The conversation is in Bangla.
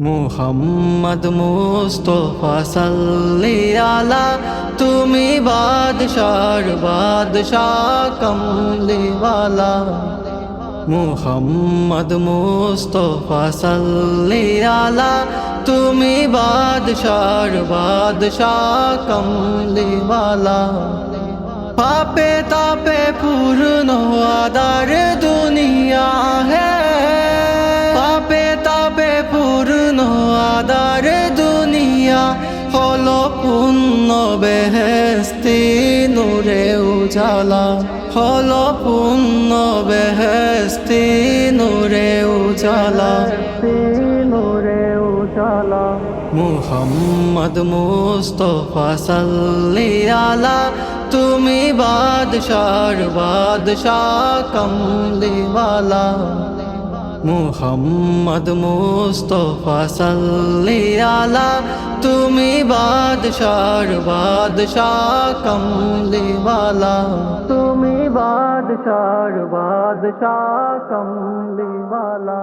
মুহাম্মদ মুস্তফা সাল্লি আলা, তুমি বাদশার বাদশাহ কমলিওয়ালা মুহাম্মদ মুস্তফা সাল্লি আলা, তুমি বাদশার বাদশাহ কমলিওয়ালা পাপে তাপে পূর্ণ আদার দুনিয়া হলো পূর্ণ বেহেস্তি নূরে উজালা। হলো পূর্ণ বেহেস্তি নূরে উজালা। নূরে উজালা মুহাম্মদ মুস্তফা সাল্লি আলা, তুমি বাদশার বাদশাহ কমলিওয়ালা মুহাম্মদ মুস্তফা সাল্লি আলা তুমি বাদশার বাদশাহ কমলিওয়ালা তুমি বাদশার বাদশাহ কমলিওয়ালা